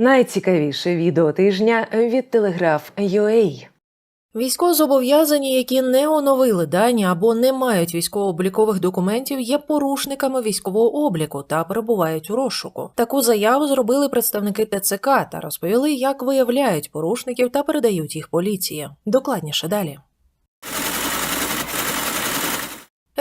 Найцікавіше відео тижня від Телеграф UA. Військовозобов'язані, які не оновили дані або не мають військово-облікових документів, є порушниками військового обліку та перебувають у розшуку. Таку заяву зробили представники ТЦК та розповіли, як виявляють порушників та передають їх поліції. Докладніше далі.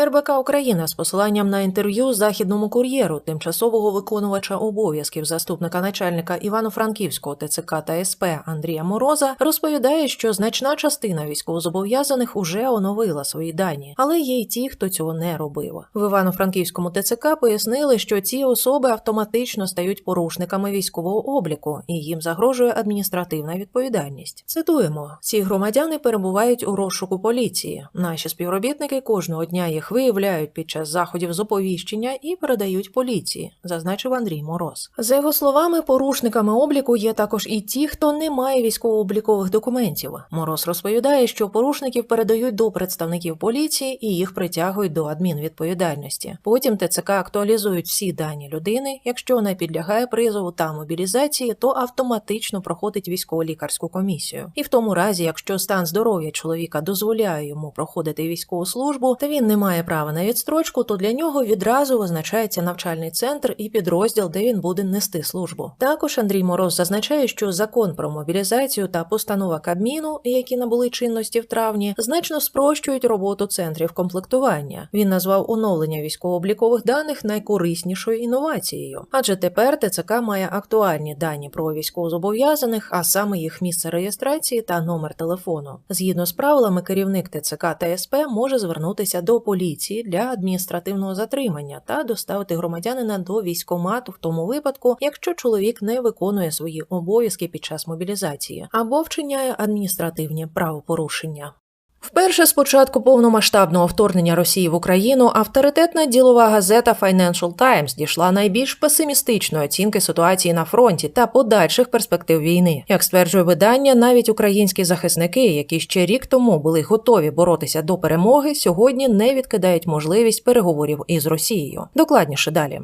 РБК Україна з посиланням на інтерв'ю західному кур'єру тимчасового виконувача обов'язків заступника начальника Івано-Франківського ТЦК та СП Андрія Мороза розповідає, що значна частина військовозобов'язаних уже оновила свої дані, але є й ті, хто цього не робив. В Івано-Франківському ТЦК пояснили, що ці особи автоматично стають порушниками військового обліку і їм загрожує адміністративна відповідальність. Цитуємо: ці громадяни перебувають у розшуку поліції. Наші співробітники кожного дня їх виявляють під час заходів з оповіщення і передають поліції, зазначив Андрій Мороз. За його словами, порушниками обліку є також і ті, хто не має військово-облікових документів. Мороз розповідає, що порушників передають до представників поліції і їх притягують до адмінвідповідальності. Потім ТЦК актуалізують всі дані людини. Якщо вона підлягає призову та мобілізації, то автоматично проходить військово-лікарську комісію. І в тому разі, якщо стан здоров'я чоловіка дозволяє йому проходити військову службу, та він не має права на відстрочку, то для нього відразу визначається навчальний центр і підрозділ, де він буде нести службу. Також Андрій Мороз зазначає, що закон про мобілізацію та постанова Кабміну, які набули чинності в травні, значно спрощують роботу центрів комплектування. Він назвав оновлення військово-облікових даних найкориснішою інновацією, адже тепер ТЦК має актуальні дані про військовозобов'язаних, а саме їх місце реєстрації та номер телефону. Згідно з правилами, керівник ТЦК та СП може звернутися до поліції для адміністративного затримання та доставити громадянина до військомату в тому випадку, якщо чоловік не виконує свої обов'язки під час мобілізації або вчиняє адміністративні правопорушення. Вперше з початку повномасштабного вторгнення Росії в Україну авторитетна ділова газета Financial Times дійшла найбільш песимістичної оцінки ситуації на фронті та подальших перспектив війни. Як стверджує видання, навіть українські захисники, які ще рік тому були готові боротися до перемоги, сьогодні не відкидають можливість переговорів із Росією. Докладніше далі.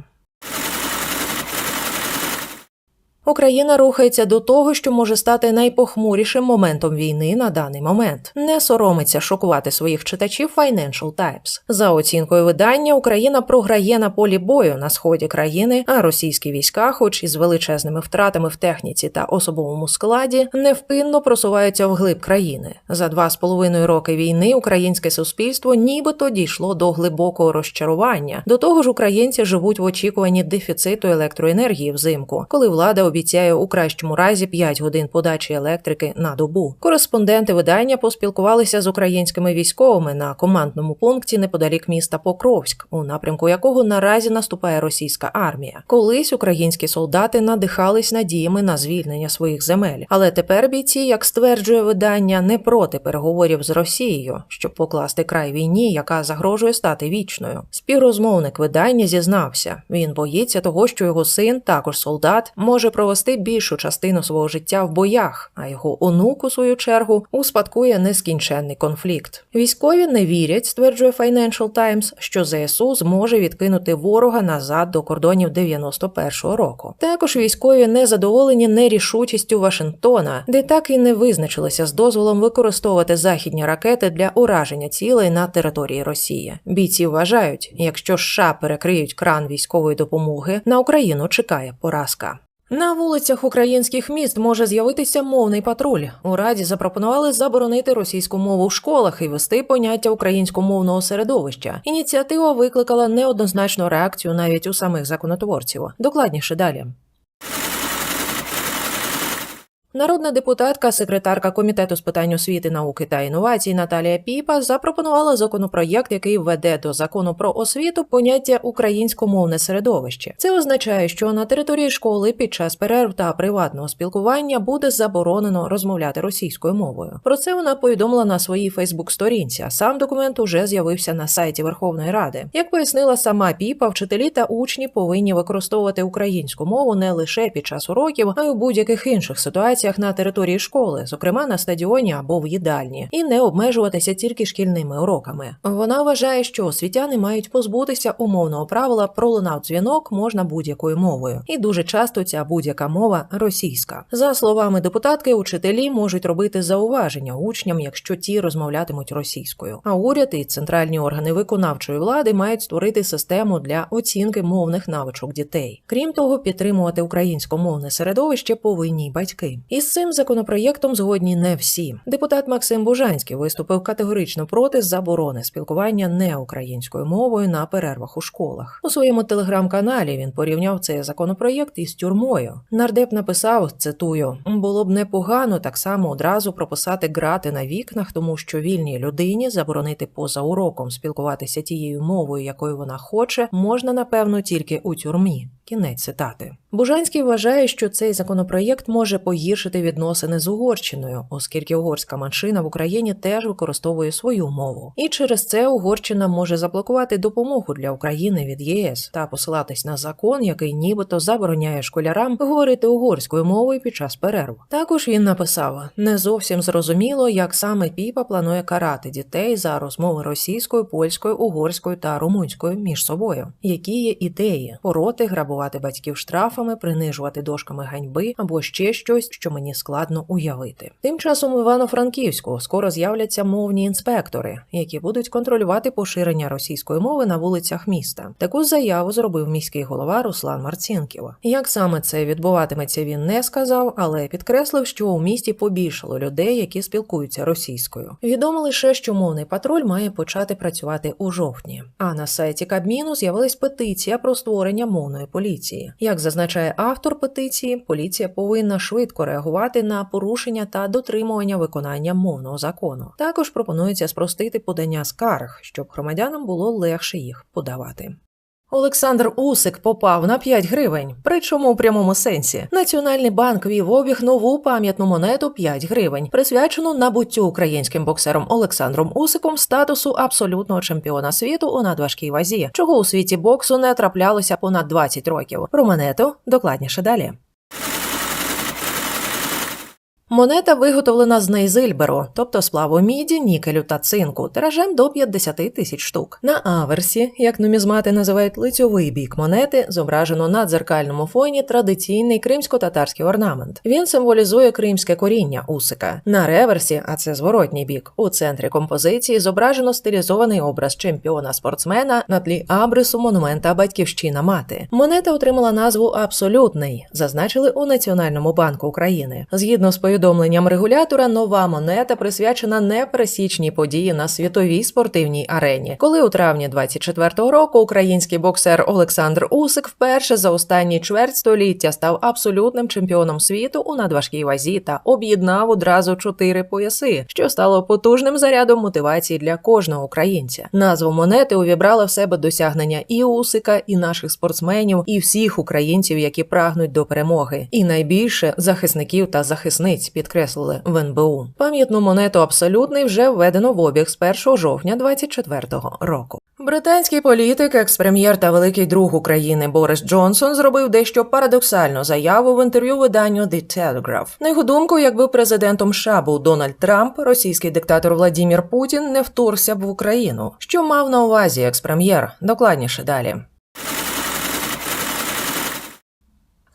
Україна рухається до того, що може стати найпохмурішим моментом війни на даний момент. Не соромиться шокувати своїх читачів Financial Times. За оцінкою видання, Україна програє на полі бою на сході країни, а російські війська, хоч і з величезними втратами в техніці та особовому складі, невпинно просуваються вглиб країни. За два з половиною роки війни українське суспільство нібито дійшло до глибокого розчарування. До того ж, українці живуть в очікуванні дефіциту електроенергії взимку, коли влада обіцяє у кращому разі 5 годин подачі електрики на добу. Кореспонденти видання поспілкувалися з українськими військовими на командному пункті неподалік міста Покровськ, у напрямку якого наразі наступає російська армія. Колись українські солдати надихались надіями на звільнення своїх земель, але тепер бійці, як стверджує видання, не проти переговорів з Росією, щоб покласти край війні, яка загрожує стати вічною. Співрозмовник видання зізнався, він боїться того, що його син, також солдат, може провести більшу частину свого життя в боях, а його онук, у свою чергу, успадкує нескінченний конфлікт. Військові не вірять, стверджує Financial Times, що ЗСУ зможе відкинути ворога назад до кордонів 91-го року. Також військові не задоволені нерішучістю Вашингтона, де так і не визначилися з дозволом використовувати західні ракети для ураження цілей на території Росії. Бійці вважають, якщо США перекриють кран військової допомоги, на Україну чекає поразка. На вулицях українських міст може з'явитися мовний патруль. У раді запропонували заборонити російську мову в школах і вести поняття українськомовного середовища. Ініціатива викликала неоднозначну реакцію навіть у самих законотворців. Докладніше далі. Народна депутатка, секретарка комітету з питань освіти, науки та інновацій Наталія Піпа запропонувала законопроєкт, який введе до закону про освіту поняття українськомовне середовище. Це означає, що на території школи під час перерв та приватного спілкування буде заборонено розмовляти російською мовою. Про це вона повідомила на своїй Фейсбук-сторінці. А сам документ уже з'явився на сайті Верховної Ради. Як пояснила сама Піпа, вчителі та учні повинні використовувати українську мову не лише під час уроків, а й у будь-яких інших ситуаціях ситуаціях на території школи, зокрема на стадіоні або в їдальні, і не обмежуватися тільки шкільними уроками. Вона вважає, що освітяни мають позбутися умовного правила пролунав дзвінок можна будь-якою мовою, і дуже часто ця будь-яка мова російська. За словами депутатки, учителі можуть робити зауваження учням, якщо ті розмовлятимуть російською. А уряд і центральні органи виконавчої влади мають створити систему для оцінки мовних навичок дітей. Крім того, підтримувати українськомовне середовище повинні батьки. Із цим законопроєктом згодні не всі. Депутат Максим Бужанський виступив категорично проти заборони спілкування не українською мовою на перервах у школах. У своєму телеграм-каналі він порівняв цей законопроєкт із тюрмою. Нардеп написав: цитую: було б непогано так само одразу прописати грати на вікнах, тому що вільній людині заборонити поза уроком спілкуватися тією мовою, якою вона хоче, можна напевно тільки у тюрмі. Кінець цитати. Бужанський вважає, що цей законопроєкт може погіршити відносини з Угорщиною, оскільки угорська меншина в Україні теж використовує свою мову, і через це Угорщина може заблокувати допомогу для України від ЄС та посилатись на закон, який нібито забороняє школярам говорити угорською мовою під час перерв. Також він написав: не зовсім зрозуміло, як саме Піпа планує карати дітей за розмови російською, польською, угорською та румунською між собою. Які є ідеї пороти, грабувати батьків штрафами, принижувати дошками ганьби або ще щось, що мені складно уявити. Тим часом в Івано-Франківську скоро з'являться мовні інспектори, які будуть контролювати поширення російської мови на вулицях міста. Таку заяву зробив міський голова Руслан Марцінків. Як саме це відбуватиметься, він не сказав, але підкреслив, що у місті побільшало людей, які спілкуються російською. Відомо лише, що мовний патруль має почати працювати у жовтні. А на сайті Кабміну з'явилась петиція про створення мовної поліції. Як зазначає автор петиції, поліція повинна швидко реагувати на порушення та дотримування виконання мовного закону. Також пропонується спростити подання скарг, щоб громадянам було легше їх подавати. Олександр Усик попав на 5 гривень, причому у прямому сенсі. Національний банк вів обіг нову пам'ятну монету 5 гривень, присвячену набуттю українським боксером Олександром Усиком статусу абсолютного чемпіона світу у надважкій вазі, чого у світі боксу не траплялося понад 20 років. Про монету докладніше далі. Монета виготовлена з нейзильберу, тобто сплаву міді, нікелю та цинку, тиражем до 50 тисяч штук. На аверсі, як нумізмати називають лицьовий бік монети, зображено на дзеркальному фоні традиційний кримсько-татарський орнамент. Він символізує кримське коріння усика. На реверсі, а це зворотній бік, у центрі композиції зображено стилізований образ чемпіона-спортсмена на тлі абрису монумента Батьківщина мати. Монета отримала назву Абсолютний, зазначили у Національному банку України. Згідно з повідомленням регулятора, нова монета присвячена непересічній події на світовій спортивній арені, коли у травні 24-го року український боксер Олександр Усик вперше за останні чверть століття став абсолютним чемпіоном світу у надважкій вазі та об'єднав одразу чотири пояси, що стало потужним зарядом мотивації для кожного українця. Назву монети увібрала в себе досягнення і Усика, і наших спортсменів, і всіх українців, які прагнуть до перемоги, і найбільше захисників та захисниць підкреслили в НБУ. Пам'ятну монету абсолютний вже введено в обіг з 1 жовтня 24-го року. Британський політик, екс-прем'єр та великий друг України Борис Джонсон зробив дещо парадоксальну заяву в інтерв'ю виданню The Telegraph. На його думку, якби президентом США був Дональд Трамп, російський диктатор Владімір Путін не вторгся б в Україну. Що мав на увазі екс-прем'єр? Докладніше далі.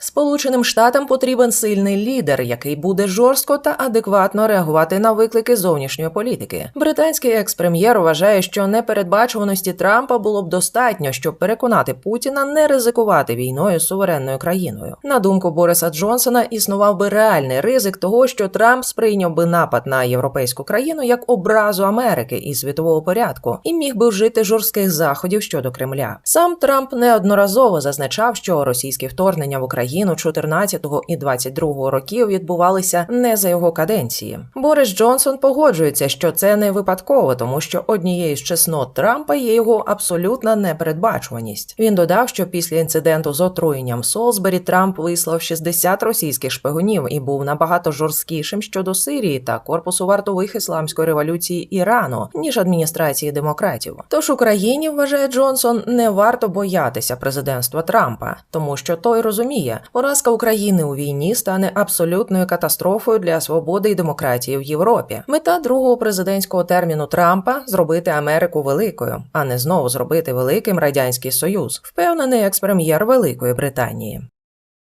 Сполученим Штатам потрібен сильний лідер, який буде жорстко та адекватно реагувати на виклики зовнішньої політики. Британський екс-прем'єр вважає, що непередбачуваності Трампа було б достатньо, щоб переконати Путіна не ризикувати війною з суверенною країною. На думку Бориса Джонсона, існував би реальний ризик того, що Трамп сприйняв би напад на європейську країну як образу Америки і світового порядку, і міг би вжити жорстких заходів щодо Кремля. Сам Трамп неодноразово зазначав, що російські вторгнення в Україну. 14-го і 22-го років відбувалися не за його каденції. Борис Джонсон погоджується, що це не випадково, тому що однією з чеснот Трампа є його абсолютна непередбачуваність. Він додав, що після інциденту з отруєнням Солсбері Трамп вислав 60 російських шпигунів і був набагато жорсткішим щодо Сирії та корпусу вартових ісламської революції Ірану ніж адміністрації демократів. Тож Україні вважає Джонсон не варто боятися президентства Трампа, тому що той розуміє, Поразка України у війні стане абсолютною катастрофою для свободи і демократії в Європі. Мета другого президентського терміну Трампа зробити Америку великою, а не знову зробити великим радянський союз, впевнений екс-прем'єр Великої Британії.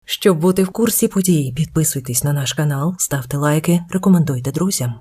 Щоб бути в курсі подій, підписуйтесь на наш канал, ставте лайки, рекомендуйте друзям.